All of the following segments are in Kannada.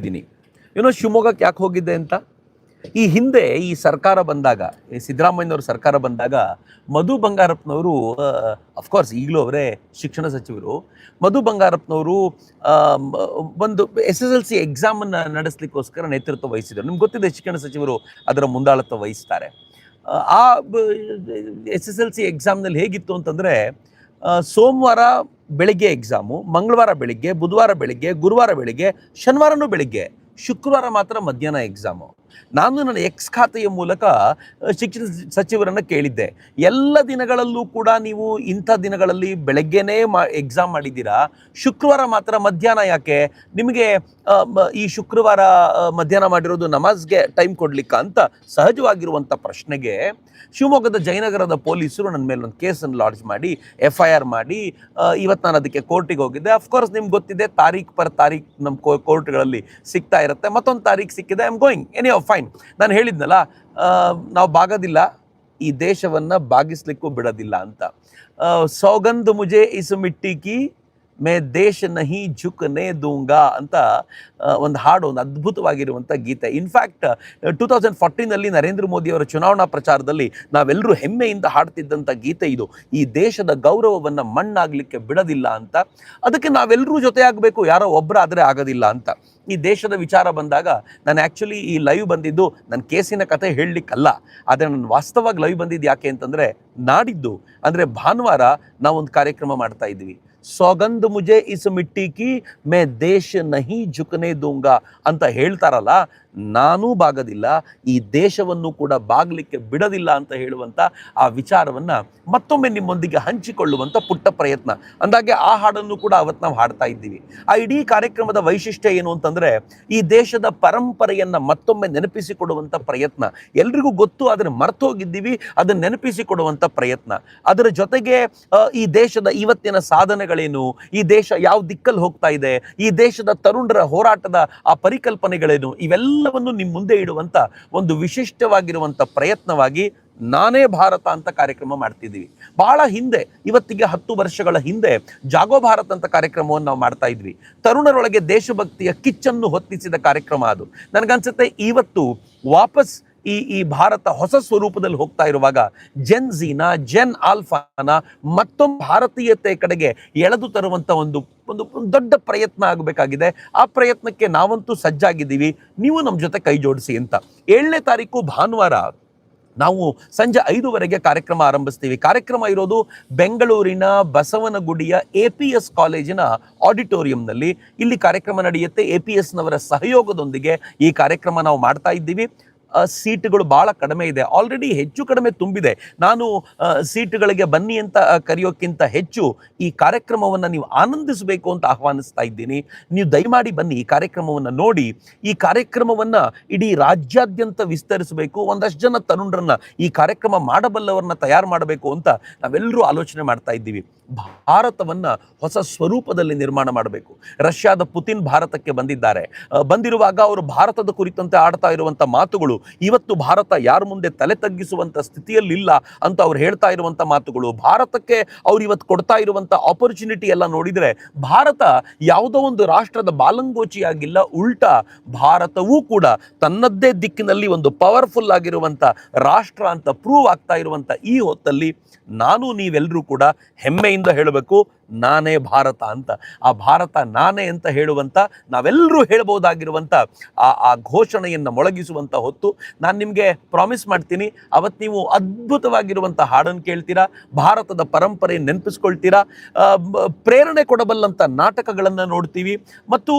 ಇದ್ದೀನಿ. ಏನೋ ಶಿವಮೊಗ್ಗಕ್ಕೆ ಯಾಕೆ ಹೋಗಿದ್ದೆ ಅಂತ? ಈ ಹಿಂದೆ ಈ ಸರ್ಕಾರ ಬಂದಾಗ, ಈ ಸಿದ್ದರಾಮಯ್ಯನವ್ರ ಸರ್ಕಾರ ಬಂದಾಗ, ಮಧು ಬಂಗಾರಪ್ಪನವರು ಅಫ್ಕೋರ್ಸ್ ಈಗಲೂ ಅವರೇ ಶಿಕ್ಷಣ ಸಚಿವರು. ಮಧು ಬಂಗಾರಪ್ಪನವರು ಒಂದು ಎಸ್ ಎಸ್ ಎಲ್ ಸಿ ಎಕ್ಸಾಮನ್ನು ನಡೆಸಲಿಕ್ಕೋಸ್ಕರ ನೇತೃತ್ವ ವಹಿಸಿದರು. ನಿಮ್ಗೆ ಗೊತ್ತಿದೆ ಶಿಕ್ಷಣ ಸಚಿವರು ಅದರ ಮುಂದಾಳತ್ವ ವಹಿಸ್ತಾರೆ. ಆ ಎಸ್ ಎಸ್ ಎಲ್ ಸಿ ಎಕ್ಸಾಮ್ನಲ್ಲಿ ಹೇಗಿತ್ತು ಅಂತಂದರೆ ಸೋಮವಾರ ಬೆಳಿಗ್ಗೆ ಎಕ್ಸಾಮು ಮಂಗಳವಾರ ಬೆಳಿಗ್ಗೆ ಬುಧವಾರ ಬೆಳಿಗ್ಗೆ ಗುರುವಾರ ಬೆಳಿಗ್ಗೆ ಶನಿವಾರನೂ ಬೆಳಿಗ್ಗೆ ಶುಕ್ರವಾರ ಮಾತ್ರ ಮಧ್ಯಾಹ್ನ ಎಕ್ಸಾಮು ನಾನು ನನ್ನ ಎಕ್ಸ್ ಖಾತೆಯ ಮೂಲಕ ಶಿಕ್ಷಣ ಸಚಿವರನ್ನು ಕೇಳಿದ್ದೆ. ಎಲ್ಲ ದಿನಗಳಲ್ಲೂ ಕೂಡ ನೀವು ಇಂಥ ದಿನಗಳಲ್ಲಿ ಬೆಳಗ್ಗೆನೇ ಮಾ ಎಕ್ಸಾಮ್ ಮಾಡಿದ್ದೀರಾ? ಶುಕ್ರವಾರ ಮಾತ್ರ ಮಧ್ಯಾಹ್ನ ಯಾಕೆ? ನಿಮಗೆ ಈ ಶುಕ್ರವಾರ ಮಧ್ಯಾಹ್ನ ಮಾಡಿರೋದು ನಮಾಜ್ಗೆ ಟೈಮ್ ಕೊಡ್ಲಿಕ್ಕ ಅಂತ ಸಹಜವಾಗಿರುವಂಥ ಪ್ರಶ್ನೆಗೆ ಶಿವಮೊಗ್ಗದ ಜಯನಗರದ ಪೊಲೀಸರು ನನ್ನ ಮೇಲೆ ಒಂದು ಕೇಸನ್ನು ಲಾಡ್ಜ್ ಮಾಡಿ ಎಫ್ ಐ ಆರ್ ಮಾಡಿ ಇವತ್ತು ನಾನು ಅದಕ್ಕೆ ಕೋರ್ಟಿಗೆ ಹೋಗಿದ್ದೆ. ಅಫ್ಕೋರ್ಸ್ ನಿಮ್ಗೆ ಗೊತ್ತಿದೆ, ತಾರೀಖ್ ಪರ್ ತಾರೀಖ್ ನಮ್ಮ ಕೋರ್ಟ್ಗಳಲ್ಲಿ ಸಿಗ್ತಾ ಇರುತ್ತೆ. ಮತ್ತೊಂದು ತಾರೀಖ್ ಸಿಕ್ಕಿದೆ I am going any fine ನಾನು ಹೇಳಿದ್ನಲ್ಲ ನಾವು ಬಾಗೋದಿಲ್ಲ, ಈ ದೇಶವನ್ನು ಬಾಗಿಸ್ಲಿಕ್ಕೂ ಬಿಡೋದಿಲ್ಲ ಅಂತ. ಸೌಗಂಧ ಮುಜೆ ಇಸು ಮಿಟ್ಟಿಕಿ ಮೇ ದೇಶ ನಹಿ ಝುಕ್ನೆ ದೂಂಗಾ ಅಂತ ಒಂದು ಹಾಡು, ಒಂದು ಅದ್ಭುತವಾಗಿರುವಂಥ ಗೀತೆ. ಇನ್ಫ್ಯಾಕ್ಟ್ ಟೂ ತೌಸಂಡ್ ಫೋರ್ಟೀನಲ್ಲಿ ನರೇಂದ್ರ ಮೋದಿಯವರ ಚುನಾವಣಾ ಪ್ರಚಾರದಲ್ಲಿ ನಾವೆಲ್ಲರೂ ಹೆಮ್ಮೆಯಿಂದ ಹಾಡ್ತಿದ್ದಂಥ ಗೀತೆ ಇದು. ಈ ದೇಶದ ಗೌರವವನ್ನು ಮಣ್ಣಾಗಲಿಕ್ಕೆ ಬಿಡೋದಿಲ್ಲ ಅಂತ. ಅದಕ್ಕೆ ನಾವೆಲ್ಲರೂ ಜೊತೆಯಾಗಬೇಕು, ಯಾರೋ ಒಬ್ಬರಾದರೆ ಆಗೋದಿಲ್ಲ ಅಂತ. ಈ ದೇಶದ ವಿಚಾರ ಬಂದಾಗ ನಾನು ಆ್ಯಕ್ಚುಲಿ ಈ ಲೈವ್ ಬಂದಿದ್ದು ನನ್ನ ಕೇಸಿನ ಕತೆ ಹೇಳಲಿಕ್ಕಲ್ಲ. ಆದರೆ ನಾನು ವಾಸ್ತವವಾಗಿ ಲೈವ್ ಬಂದಿದ್ದು ಯಾಕೆ ಅಂತಂದರೆ ನಾಡಿದ್ದು. ಅಂದರೆ ಭಾನುವಾರ ನಾವೊಂದು ಕಾರ್ಯಕ್ರಮ ಮಾಡ್ತಾ ಇದ್ವಿ. ಸೌಗಂಧ ಮುಜೆ ಇಸ್ ಮಿಟ್ಟಿ ಕಿ, ಮೇ ದೇಶ ನಹಿ ಝುಕನೆ ದೂಂಗ ಅಂತ ಹೇಳ್ತಾರಲ್ಲ, ನಾನೂ ಬಾಗದಿಲ್ಲ, ಈ ದೇಶವನ್ನು ಕೂಡ ಬಾಗಲಿಕ್ಕೆ ಬಿಡದಿಲ್ಲ ಅಂತ ಹೇಳುವಂಥ ಆ ವಿಚಾರವನ್ನು ಮತ್ತೊಮ್ಮೆ ನಿಮ್ಮೊಂದಿಗೆ ಹಂಚಿಕೊಳ್ಳುವಂಥ ಪುಟ್ಟ ಪ್ರಯತ್ನ. ಅಂದಾಗೆ ಆ ಹಾಡನ್ನು ಕೂಡ ಅವತ್ತು ನಾವು ಹಾಡ್ತಾ ಇದ್ದೀವಿ. ಆ ಇಡೀ ಕಾರ್ಯಕ್ರಮದ ವೈಶಿಷ್ಟ್ಯ ಏನು ಅಂತಂದರೆ, ಈ ದೇಶದ ಪರಂಪರೆಯನ್ನು ಮತ್ತೊಮ್ಮೆ ನೆನಪಿಸಿಕೊಡುವಂಥ ಪ್ರಯತ್ನ. ಎಲ್ರಿಗೂ ಗೊತ್ತು, ಆದರೆ ಮರ್ತೋಗಿದ್ದೀವಿ, ಅದನ್ನು ನೆನಪಿಸಿಕೊಡುವಂಥ ಪ್ರಯತ್ನ. ಅದರ ಜೊತೆಗೆ ಈ ದೇಶದ ಇವತ್ತಿನ ಸಾಧನೆಗಳೇನು ಈ ದೇಶ ಯಾವ ದಿಕ್ಕಲ್ಲಿ ಹೋಗ್ತಾ ಇದೆ? ಈ ದೇಶದ ತರುಣರ ಹೋರಾಟದ ಆ ಪರಿಕಲ್ಪನೆಗಳೇನು? ಇವೆಲ್ಲವನ್ನು ನಿಮ್ಮ ಮುಂದೆ ಇಡುವಂಥ ಒಂದು ವಿಶಿಷ್ಟವಾಗಿರುವಂಥ ಪ್ರಯತ್ನವಾಗಿ ನಾನೇ ಭಾರತ ಅಂತ ಕಾರ್ಯಕ್ರಮ ಮಾಡ್ತಿದ್ದೀವಿ. ಬಹಳ ಹಿಂದೆ, ಇವತ್ತಿಗೆ ಹತ್ತು ವರ್ಷಗಳ ಹಿಂದೆ ಜಾಗೋ ಭಾರತ್ ಅಂತ ಕಾರ್ಯಕ್ರಮವನ್ನು ನಾವು ಮಾಡ್ತಾ ಇದ್ವಿ. ತರುಣರೊಳಗೆ ದೇಶಭಕ್ತಿಯ ಕಿಚ್ಚನ್ನು ಹೊತ್ತಿಸಿದ ಕಾರ್ಯಕ್ರಮ ಅದು. ನನಗನ್ಸುತ್ತೆ ಇವತ್ತು ವಾಪಸ್ ಈ ಈ ಭಾರತ ಹೊಸ ಸ್ವರೂಪದಲ್ಲಿ ಹೋಗ್ತಾ ಇರುವಾಗ ಜೆನ್ ಝೀನ ಜೆನ್ ಆಲ್ಫಾನ ಮತ್ತೊಂದು ಭಾರತೀಯತೆ ಕಡೆಗೆ ಎಳೆದು ತರುವಂಥ ಒಂದು ಒಂದು ದೊಡ್ಡ ಪ್ರಯತ್ನ ಆಗಬೇಕಾಗಿದೆ. ಆ ಪ್ರಯತ್ನಕ್ಕೆ ನಾವಂತೂ ಸಜ್ಜಾಗಿದ್ದೀವಿ. ನೀವು ನಮ್ಮ ಜೊತೆ ಕೈ ಜೋಡಿಸಿ ಅಂತ. ಏಳನೇ ತಾರೀಕು ಭಾನುವಾರ ನಾವು ಸಂಜೆ ಐದುವರೆಗೆ ಕಾರ್ಯಕ್ರಮ ಆರಂಭಿಸ್ತೀವಿ. ಕಾರ್ಯಕ್ರಮ ಇರೋದು ಬೆಂಗಳೂರಿನ ಬಸವನಗುಡಿಯ ಎ ಪಿ ಎಸ್ ಕಾಲೇಜಿನ ಆಡಿಟೋರಿಯಂನಲ್ಲಿ. ಇಲ್ಲಿ ಕಾರ್ಯಕ್ರಮ ನಡೆಯುತ್ತೆ. ಎ ಪಿ ಎಸ್ನವರ ಸಹಯೋಗದೊಂದಿಗೆ ಈ ಕಾರ್ಯಕ್ರಮ ನಾವು ಮಾಡ್ತಾ ಇದ್ದೀವಿ. ಸೀಟುಗಳು ಭಾಳ ಕಡಿಮೆ ಇದೆ. ಆಲ್ರೆಡಿ ಹೆಚ್ಚು ಕಡಿಮೆ ತುಂಬಿದೆ. ನಾನು ಸೀಟುಗಳಿಗೆ ಬನ್ನಿ ಅಂತ ಕರೆಯೋಕ್ಕಿಂತ ಹೆಚ್ಚು ಈ ಕಾರ್ಯಕ್ರಮವನ್ನು ನೀವು ಆನಂದಿಸಬೇಕು ಅಂತ ಆಹ್ವಾನಿಸ್ತಾ ಇದ್ದೀನಿ. ನೀವು ದಯಮಾಡಿ ಬನ್ನಿ ಈ ಕಾರ್ಯಕ್ರಮವನ್ನು ನೋಡಿ. ಈ ಕಾರ್ಯಕ್ರಮವನ್ನು ಇಡೀ ರಾಜ್ಯಾದ್ಯಂತ ವಿಸ್ತರಿಸಬೇಕು. ಒಂದಷ್ಟು ಜನ ತರುಣರನ್ನು ಈ ಕಾರ್ಯಕ್ರಮ ಮಾಡಬಲ್ಲವರನ್ನ ತಯಾರು ಮಾಡಬೇಕು ಅಂತ ನಾವೆಲ್ಲರೂ ಆಲೋಚನೆ ಮಾಡ್ತಾ ಇದ್ದೀವಿ. ಭಾರತವನ್ನ ಹೊಸ ಸ್ವರೂಪದಲ್ಲಿ ನಿರ್ಮಾಣ ಮಾಡಬೇಕು. ರಷ್ಯಾದ ಪುತಿನ್ ಭಾರತಕ್ಕೆ ಬಂದಿದ್ದಾರೆ. ಬಂದಿರುವಾಗ ಅವರು ಭಾರತದ ಕುರಿತಂತೆ ಆಡ್ತಾ ಇರುವಂಥ ಮಾತುಗಳು ಇವತ್ತು ಭಾರತ ಯಾರ ಮುಂದೆ ತಲೆ ತಗ್ಗಿಸುವಂಥ ಸ್ಥಿತಿಯಲ್ಲಿಲ್ಲ ಅಂತ ಅವ್ರು ಹೇಳ್ತಾ ಇರುವಂಥ ಮಾತುಗಳು. ಭಾರತಕ್ಕೆ ಅವ್ರು ಇವತ್ತು ಕೊಡ್ತಾ ಇರುವಂಥ ಆಪರ್ಚುನಿಟಿ ಎಲ್ಲ ನೋಡಿದರೆ ಭಾರತ ಯಾವುದೋ ಒಂದು ರಾಷ್ಟ್ರದ ಬಾಲಂಗೋಚಿಯಾಗಿಲ್ಲ, ಉಲ್ಟಾ ಭಾರತವೂ ಕೂಡ ತನ್ನದ್ದೇ ದಿಕ್ಕಿನಲ್ಲಿ ಒಂದು ಪವರ್ಫುಲ್ ಆಗಿರುವಂಥ ರಾಷ್ಟ್ರ ಅಂತ ಪ್ರೂವ್ ಆಗ್ತಾ ಇರುವಂಥ ಈ ಹೊತ್ತಲ್ಲಿ ನಾನು ನೀವೆಲ್ಲರೂ ಕೂಡ ಹೆಮ್ಮೆಯಿಂದ ಹೇಳಬೇಕು. ನಾನೇ ಭಾರತ ಅಂತ, ಆ ಭಾರತ ನಾನೇ ಅಂತ ಹೇಳುವಂಥ ನಾವೆಲ್ಲರೂ ಹೇಳ್ಬೋದಾಗಿರುವಂಥ ಆ ಆ ಘೋಷಣೆಯನ್ನು ಮೊಳಗಿಸುವಂಥ ಹೊತ್ತು ನಾನು ನಿಮಗೆ ಪ್ರಾಮಿಸ್ ಮಾಡ್ತೀನಿ ಅವತ್ತು ನೀವು ಅದ್ಭುತವಾಗಿರುವಂಥ ಹಾಡನ್ನು ಕೇಳ್ತೀರಾ, ಭಾರತದ ಪರಂಪರೆ ನೆನಪಿಸ್ಕೊಳ್ತೀರಾ ಪ್ರೇರಣೆ ಕೊಡಬಲ್ಲಂಥ ನಾಟಕಗಳನ್ನು ನೋಡ್ತೀವಿ, ಮತ್ತು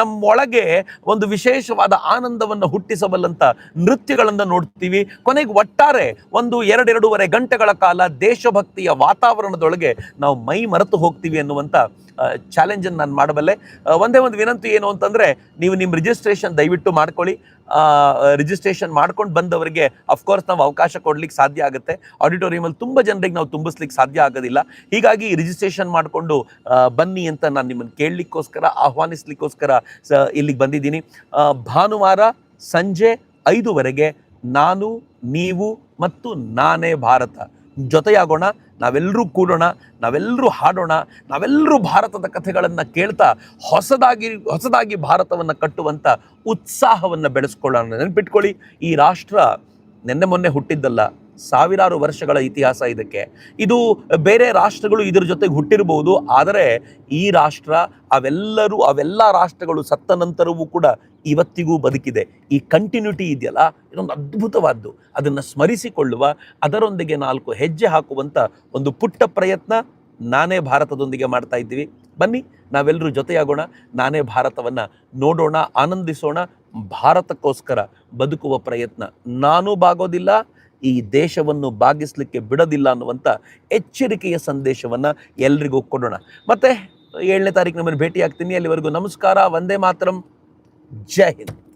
ನಮ್ಮೊಳಗೆ ಒಂದು ವಿಶೇಷವಾದ ಆನಂದವನ್ನು ಹುಟ್ಟಿಸಬಲ್ಲಂಥ ನೃತ್ಯಗಳನ್ನು ನೋಡ್ತೀವಿ, ಕೊನೆಗೆ ಒಟ್ಟಾರೆ ಒಂದು ಎರಡೆರಡೂವರೆ ಗಂಟೆಗಳ ಕಾಲ ದೇಶಭಕ್ತಿಯ ವಾತಾವರಣದೊಳಗೆ ನಾವು ಮೈ ಮರೆತು ಹೋಗ್ತೀವಿ ಅನ್ನುವಂಥ ಚಾಲೆಂಜನ್ನು ನಾನು ಮಾಡಬಲ್ಲೆ. ಒಂದೇ ಒಂದು ವಿನಂತಿ ಏನು ಅಂತಂದರೆ, ನೀವು ನಿಮ್ಮ ರಿಜಿಸ್ಟ್ರೇಷನ್ ದಯವಿಟ್ಟು ಮಾಡ್ಕೊಳ್ಳಿ. ರಿಜಿಸ್ಟ್ರೇಷನ್ ಮಾಡ್ಕೊಂಡು ಬಂದವರಿಗೆ ಅಫ್ಕೋರ್ಸ್ ನಾವು ಅವಕಾಶ ಕೊಡ್ಲಿಕ್ಕೆ ಸಾಧ್ಯ ಆಗುತ್ತೆ. ಆಡಿಟೋರಿಯಮಲ್ಲಿ ತುಂಬ ಜನರಿಗೆ ನಾವು ತುಂಬಿಸ್ಲಿಕ್ಕೆ ಸಾಧ್ಯ ಆಗೋದಿಲ್ಲ. ಹೀಗಾಗಿ ರಿಜಿಸ್ಟ್ರೇಷನ್ ಮಾಡಿಕೊಂಡು ಬನ್ನಿ ಅಂತ ನಾನು ನಿಮ್ಮನ್ನು ಕೇಳಲಿಕ್ಕೋಸ್ಕರ, ಆಹ್ವಾನಿಸ್ಲಿಕ್ಕೋಸ್ಕರ, ಸ, ಇಲ್ಲಿಗೆ ಬಂದಿದ್ದೀನಿ. ಭಾನುವಾರ ಸಂಜೆ ಐದುವರೆಗೆ ನಾನು, ನೀವು ಮತ್ತು ನಾನೇ ಭಾರತ. ಜೊತೆಯಾಗೋಣ ನಾವೆಲ್ಲರೂ ಕೂಡೋಣ ನಾವೆಲ್ಲರೂ ಹಾಡೋಣ ನಾವೆಲ್ಲರೂ ಭಾರತದ ಕಥೆಗಳನ್ನು ಕೇಳ್ತಾ ಹೊಸದಾಗಿ ಹೊಸದಾಗಿ ಭಾರತವನ್ನು ಕಟ್ಟುವಂಥ ಉತ್ಸಾಹವನ್ನು ಬೆಳೆಸ್ಕೊಳ್ಳೋಣ. ನೆನಪಿಟ್ಕೊಳ್ಳಿ, ಈ ರಾಷ್ಟ್ರ ನಿನ್ನೆ ಮೊನ್ನೆ ಹುಟ್ಟಿದ್ದಲ್ಲ. ಸಾವಿರಾರು ವರ್ಷಗಳ ಇತಿಹಾಸ ಇದಕ್ಕೆ. ಇದು ಬೇರೆ ರಾಷ್ಟ್ರಗಳು ಇದರ ಜೊತೆಗೆ ಹುಟ್ಟಿರಬಹುದು ಆದರೆ ಈ ರಾಷ್ಟ್ರ, ಅವೆಲ್ಲರೂ, ಅವೆಲ್ಲ ರಾಷ್ಟ್ರಗಳು ಸತ್ತ ನಂತರವೂ ಕೂಡ ಇವತ್ತಿಗೂ ಬದುಕಿದೆ. ಈ ಕಂಟಿನ್ಯೂಟಿ ಇದೆಯಲ್ಲ? ಇದೊಂದು ಅದ್ಭುತವಾದ್ದು. ಅದನ್ನು ಸ್ಮರಿಸಿಕೊಳ್ಳುವ, ಅದರೊಂದಿಗೆ ನಾಲ್ಕು ಹೆಜ್ಜೆ ಹಾಕುವಂಥ ಒಂದು ಪುಟ್ಟ ಪ್ರಯತ್ನ ನಾನೇ ಭಾರತದೊಂದಿಗೆ ಮಾಡ್ತಾ ಇದ್ದೀವಿ. ಬನ್ನಿ ನಾವೆಲ್ಲರೂ ಜೊತೆಯಾಗೋಣ. ನಾನೇ ಭಾರತವನ್ನು ನೋಡೋಣ, ಆನಂದಿಸೋಣ, ಭಾರತಕ್ಕೋಸ್ಕರ ಬದುಕುವ ಪ್ರಯತ್ನ. ನಾನು ಬಾಗೋದಿಲ್ಲ ಈ ದೇಶವನ್ನು ಬಾಗಿಸ್ಲಿಕ್ಕೆ ಬಿಡೋದಿಲ್ಲ ಅನ್ನುವಂಥ ಎಚ್ಚರಿಕೆಯ ಸಂದೇಶವನ್ನು ಎಲ್ರಿಗೂ ಕೊಡೋಣ. ಮತ್ತೆ ಏಳನೇ ತಾರೀಕು ನಮ್ಮನ್ನು ಭೇಟಿ ಆಗ್ತೀನಿ ಅಲ್ಲಿವರೆಗೂ ನಮಸ್ಕಾರ. ವಂದೇ ಮಾತರಂ. ಜೈ ಹಿಂದ್.